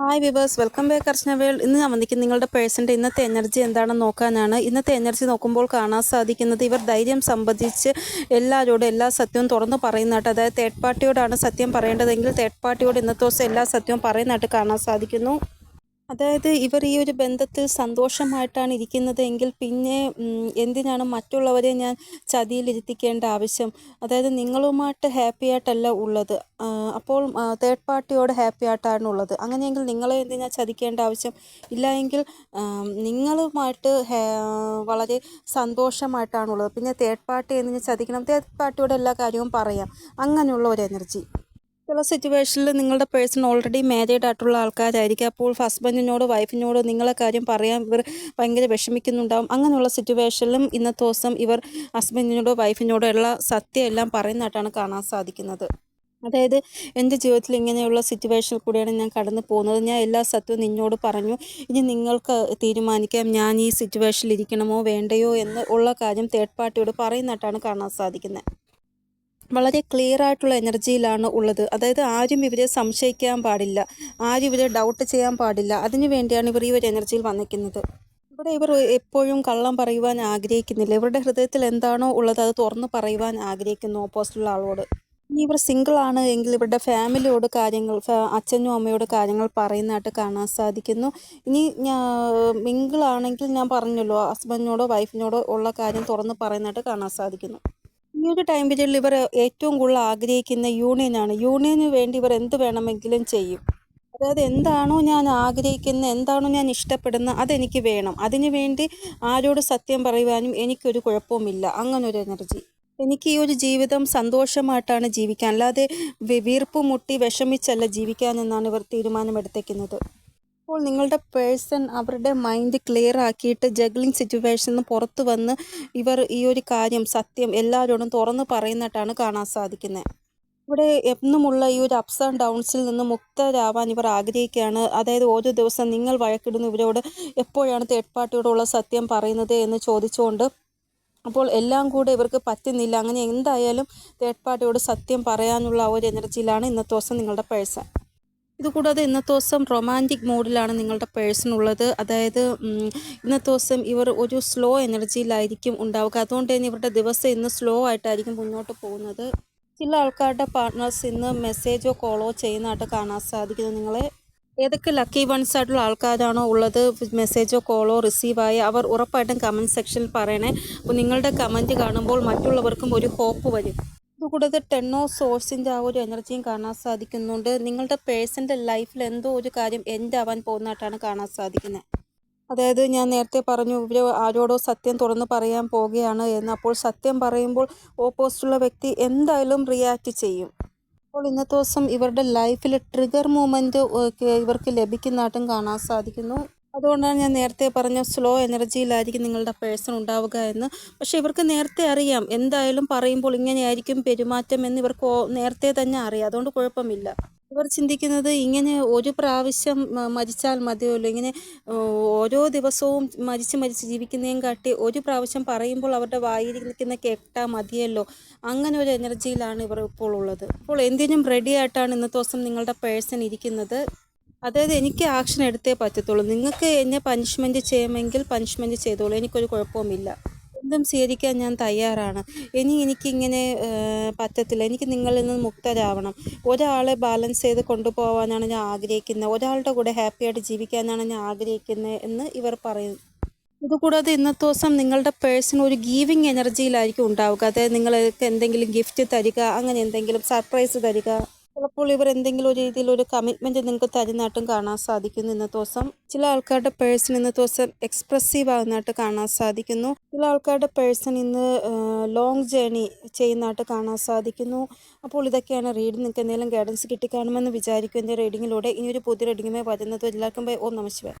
Hi viewers welcome back Archana world ഇന്ന് ഞാൻ വന്നിരിക്കുന്നത് നിങ്ങളുടെ പേഴ്സന്റെ ഇന്നത്തെ എനർജി എന്താണെന്ന് നോക്കാനാണ്. ഇന്നത്തെ എനർജി നോക്കുമ്പോൾ കാണാൻ സാധിക്കുന്നത് ഇവർ ധൈര്യം സംബന്ധിച്ച് എല്ലാവരോടും എല്ലാ സത്യവും തുറന്നു പറയുന്നതായിട്ട് അതായത് തേർഡ് പാർട്ടിയോടാണ് സത്യം പറയേണ്ടതെങ്കിൽ തേർഡ് പാർട്ടിയോട് ഇന്നത്തെ ദിവസം എല്ലാ സത്യവും പറയുന്നതായിട്ട് കാണാൻ സാധിക്കുന്നു. അതായത് ഇവർ ഈ ഒരു ബന്ധത്തിൽ സന്തോഷമായിട്ടാണ് ഇരിക്കുന്നത് എങ്കിൽ പിന്നെ എന്തിനാണ് മറ്റുള്ളവരെ ഞാൻ ചതിയിലിരുത്തിക്കേണ്ട ആവശ്യം? അതായത് നിങ്ങളുമായിട്ട് ഹാപ്പി ആയിട്ടല്ല ഉള്ളത്. അപ്പോൾ തേർഡ് പാർട്ടിയോട് ഹാപ്പി ആയിട്ടാണ് ഉള്ളത്. അങ്ങനെയെങ്കിൽ നിങ്ങളെ എന്തിനാ ചതിക്കേണ്ട ആവശ്യം? ഇല്ല എങ്കിൽ നിങ്ങളുമായിട്ട് വളരെ സന്തോഷമായിട്ടാണുള്ളത് പിന്നെ തേർഡ് പാർട്ടി എന്തിനാ ചതിക്കണം? തേർഡ് പാർട്ടിയോട് എല്ലാ കാര്യവും പറയാം. അങ്ങനെയുള്ള ഒരു എനർജി ചില സിറ്റുവേഷനിൽ നിങ്ങളുടെ പേഴ്സൺ ഓൾറെഡി മാരീഡ് ആയിട്ടുള്ള ആൾക്കാരായിരിക്കും. അപ്പോൾ ഹസ്ബൻഡിനോട് വൈഫിനോട് നിങ്ങളെ കാര്യം പറയാൻ ഇവർ ഭയങ്കര വിഷമിക്കുന്നുണ്ടാവും. അങ്ങനെയുള്ള സിറ്റുവേഷനിലും ഇന്നത്തെ ദിവസം ഇവർ ഹസ്ബൻഡിനോടോ വൈഫിനോടോ ഉള്ള സത്യം എല്ലാം പറയുന്നതായിട്ടാണ് കാണാൻ സാധിക്കുന്നത്. അതായത് എന്റെ ജീവിതത്തിൽ ഇങ്ങനെയുള്ള സിറ്റുവേഷനിൽ കൂടിയാണ് ഞാൻ കടന്നു പോകുന്നത്. ഞാൻ എല്ലാ സത്യവും നിന്നോട് പറഞ്ഞു. ഇനി നിങ്ങൾക്ക് തീരുമാനിക്കാം. ഞാൻ ഈ സിറ്റുവേഷനിൽ ഇരിക്കണമോ വേണ്ടയോ എന്ന് ഉള്ള കാര്യം തേർഡ് പാർട്ടിയോട് പറയുന്നതായിട്ടാണ് കാണാൻ സാധിക്കുന്നത്. വളരെ ക്ലിയർ ആയിട്ടുള്ള എനർജിയിലാണ് ഉള്ളത്. അതായത് ആരും ഇവരെ സംശയിക്കാൻ പാടില്ല. ആരും ഇവരെ ഡൗട്ട് ചെയ്യാൻ പാടില്ല. അതിനു വേണ്ടിയാണ് ഇവർ ഈ ഒരു എനർജിയിൽ വന്നിരിക്കുന്നത് ഇവിടെ ഇവർ എപ്പോഴും കള്ളം പറയുവാൻ ആഗ്രഹിക്കുന്നില്ല. ഇവരുടെ ഹൃദയത്തിൽ എന്താണോ ഉള്ളത് അത് തുറന്ന് പറയുവാൻ ആഗ്രഹിക്കുന്നു ഓപ്പോസിറ്റുള്ള ആളോട്. ഇനി ഇവർ സിംഗിൾ ആണ് എങ്കിൽ ഇവരുടെ ഫാമിലിയോട് കാര്യങ്ങൾ അച്ഛനും അമ്മയോട് കാര്യങ്ങൾ പറയുന്നതായിട്ട് കാണാൻ സാധിക്കുന്നു. ഇനി ഞാൻ മിങ്കിൾ ആണെങ്കിൽ ഞാൻ പറഞ്ഞല്ലോ ഹസ്ബൻഡിനോടോ വൈഫിനോടോ ഉള്ള കാര്യം തുറന്ന് പറയുന്നതായിട്ട് കാണാൻ സാധിക്കുന്നു. ഈ ഒരു ടൈം പീരീഡിൽ ഇവർ ഏറ്റവും കൂടുതൽ ആഗ്രഹിക്കുന്ന യൂണിയനാണ് യൂണിയന് വേണ്ടി ഇവർ എന്ത് വേണമെങ്കിലും ചെയ്യും. അതായത് എന്താണോ ഞാൻ ആഗ്രഹിക്കുന്ന എന്താണോ ഞാൻ ഇഷ്ടപ്പെടുന്നത് അതെനിക്ക് വേണം. അതിനു വേണ്ടി ആരോട് സത്യം പറയുവാനും എനിക്കൊരു കുഴപ്പവുമില്ല. അങ്ങനൊരു എനർജി എനിക്ക് ഈ ഒരു ജീവിതം സന്തോഷമായിട്ടാണ് ജീവിക്കാൻ. അല്ലാതെ വീർപ്പ് മുട്ടി വിഷമിച്ചല്ല ജീവിക്കാനെന്നാണ് ഇവർ തീരുമാനമെടുത്തേക്കുന്നത്. അപ്പോൾ നിങ്ങളുടെ പേഴ്സൺ അവരുടെ മൈൻഡ് ക്ലിയർ ആക്കിയിട്ട് ജഗ്ലിംഗ് സിറ്റുവേഷനിൽ നിന്ന് പുറത്തു വന്ന് ഇവർ ഈ ഒരു കാര്യം സത്യം എല്ലാവരോടും തുറന്ന് പറയുന്നതായിട്ടാണ് കാണാൻ സാധിക്കുന്നത്. ഇവിടെ എന്നുമുള്ള ഈ ഒരു അപ്സ് ആൻഡ് ഡൗൺസിൽ നിന്ന് മുക്തരാവാൻ ഇവർ ആഗ്രഹിക്കുകയാണ്. അതായത് ഓരോ ദിവസം നിങ്ങൾ വഴക്കിടുന്നു ഇവരോട് എപ്പോഴാണ് തേർഡ് പാർട്ടിയോടുള്ള സത്യം പറയുന്നത് എന്ന് ചോദിച്ചുകൊണ്ട് അപ്പോൾ എല്ലാം കൂടെ ഇവർക്ക് പറ്റുന്നില്ല. അങ്ങനെ എന്തായാലും തേർഡ് പാർട്ടിയോട് സത്യം പറയാനുള്ള ഒരു എനർജിയിലാണ് ഇന്നത്തെ ദിവസം നിങ്ങളുടെ പേഴ്സൺ. ഇതുകൂടാതെ ഇന്നത്തെ ദിവസം റൊമാന്റിക് മൂഡിലാണ് നിങ്ങളുടെ പേഴ്സൺ ഉള്ളത്. അതായത് ഇന്നത്തെ ദിവസം ഇവർ ഒരു സ്ലോ എനർജിയിലായിരിക്കും ഉണ്ടാവുക. അതുകൊണ്ട് തന്നെ ഇവരുടെ ദിവസം ഇന്ന് സ്ലോ ആയിട്ടായിരിക്കും മുന്നോട്ട് പോകുന്നത്. ചില ആൾക്കാരുടെ പാർട്ട്നേഴ്സ് ഇന്ന് മെസ്സേജോ കോളോ ചെയ്യുന്നതായിട്ട് കാണാൻ സാധിക്കുന്നു നിങ്ങളെ. ഏതൊക്കെ ലക്കി വൺസ് ആയിട്ടുള്ള ആൾക്കാരാണോ ഉള്ളത്? മെസ്സേജോ കോളോ റിസീവായി അവർ ഉറപ്പായിട്ടും കമന്റ് സെക്ഷനിൽ പറയണേ. അപ്പോൾ നിങ്ങളുടെ കമന്റ് കാണുമ്പോൾ മറ്റുള്ളവർക്കും ഒരു ഹോപ്പ് വരും. ടെൻ ഓഫ് സോഴ്സിന്റെ ആ ഒരു എനർജിയും കാണാൻ സാധിക്കുന്നുണ്ട്. നിങ്ങളുടെ പേഴ്സന്റെ ലൈഫിൽ എന്തോ ഒരു കാര്യം എൻഡ് ആവാൻ പോകുന്നതായിട്ടാണ് കാണാൻ സാധിക്കുന്നത്. അതായത് ഞാൻ നേരത്തെ പറഞ്ഞു ഇവർ ആരോടോ സത്യം തുറന്ന് പറയാൻ പോവുകയാണ് എന്ന്. അപ്പോൾ സത്യം പറയുമ്പോൾ ഓപ്പോസിറ്റുള്ള വ്യക്തി എന്തായാലും റിയാക്റ്റ് ചെയ്യും. അപ്പോൾ ഇന്നത്തെ ദിവസം ഇവരുടെ ലൈഫിൽ ട്രിഗർ മൂമെന്റ് ഇവർക്ക് ലഭിക്കുന്നതായിട്ടും കാണാൻ സാധിക്കുന്നു. അതുകൊണ്ടാണ് ഞാൻ നേരത്തെ പറഞ്ഞ സ്ലോ എനർജിയിലായിരിക്കും നിങ്ങളുടെ പേഴ്സൺ ഉണ്ടാവുക എന്ന്. പക്ഷെ ഇവർക്ക് നേരത്തെ അറിയാം. എന്തായാലും പറയുമ്പോൾ ഇങ്ങനെയായിരിക്കും പെരുമാറ്റം എന്ന് ഇവർക്ക് നേരത്തെ തന്നെ അറിയാം. അതുകൊണ്ട് കുഴപ്പമില്ല. ഇവർ ചിന്തിക്കുന്നത് ഇങ്ങനെ ഒരു പ്രാവശ്യം മരിച്ചാൽ മതിയല്ലോ ഇങ്ങനെ ഓരോ ദിവസവും മരിച്ച് മരിച്ച് ജീവിക്കുന്നതും കാട്ടി ഒരു പ്രാവശ്യം പറയുമ്പോൾ അവരുടെ വായിൽ നിൽക്കുന്ന കേട്ടാൽ മതിയല്ലോ? അങ്ങനെ ഒരു എനർജിയിലാണ് ഇവർ ഇപ്പോൾ ഉള്ളത്. അപ്പോൾ എന്തിനും റെഡി ആയിട്ടാണ് ഇന്നത്തെ ദിവസം നിങ്ങളുടെ പേഴ്സൺ ഇരിക്കുന്നത്. അതായത് എനിക്ക് ആക്ഷൻ എടുത്തേ പറ്റത്തുള്ളൂ. നിങ്ങൾക്ക് എന്നെ പനിഷ്മെന്റ് ചെയ്യുമെങ്കിൽ പനിഷ്മെന്റ് ചെയ്തോളൂ. എനിക്കൊരു കുഴപ്പവുമില്ല. എന്തും സ്വീകരിക്കാൻ ഞാൻ തയ്യാറാണ്. ഇനി എനിക്കിങ്ങനെ പറ്റത്തില്ല. എനിക്ക് നിങ്ങളിൽ നിന്ന് മുക്തരാവണം. ഒരാളെ ബാലൻസ് ചെയ്ത് കൊണ്ടുപോകാനാണ് ഞാൻ ആഗ്രഹിക്കുന്നത് ഒരാളുടെ കൂടെ ഹാപ്പിയായിട്ട് ജീവിക്കാനാണ് ഞാൻ ആഗ്രഹിക്കുന്നത് എന്ന് ഇവർ പറയുന്നു. ഇതുകൂടാതെ ഇന്നത്തെ ദിവസം നിങ്ങളുടെ പേഴ്സൺ ഒരു ഗീവിങ് എനർജിയിലായിരിക്കും ഉണ്ടാവുക. അതായത് നിങ്ങൾക്ക് എന്തെങ്കിലും ഗിഫ്റ്റ് തരിക അങ്ങനെ എന്തെങ്കിലും സർപ്രൈസ് തരിക. ചിലപ്പോൾ ഇവർ എന്തെങ്കിലും ഒരു രീതിയിൽ ഒരു കമ്മിറ്റ്മെന്റ് നിങ്ങൾക്ക് തരുന്നതായിട്ടും കാണാൻ സാധിക്കുന്നു ഇന്നത്തെ ദിവസം ചില ആൾക്കാരുടെ പേഴ്സൺ ഇന്നത്തെ ദിവസം എക്സ്പ്രസീവ് ആകുന്നതായിട്ട് കാണാൻ സാധിക്കുന്നു. ചില ആൾക്കാരുടെ പേഴ്സൺ ഇന്ന് ലോങ് ജേണി ചെയ്യുന്നതായിട്ട് കാണാൻ സാധിക്കുന്നു. അപ്പോൾ ഇതൊക്കെയാണ് റീഡ് നിങ്ങൾക്ക് എന്തെങ്കിലും ഗൈഡൻസ് കിട്ടിക്കാണുമെന്ന് വിചാരിക്കും എന്റെ റീഡിങ്ങിലൂടെ ഇനി ഒരു പുതിയ റീഡിങ്ങുമായി വരുന്നത്. എല്ലാവർക്കും ഓ ഓം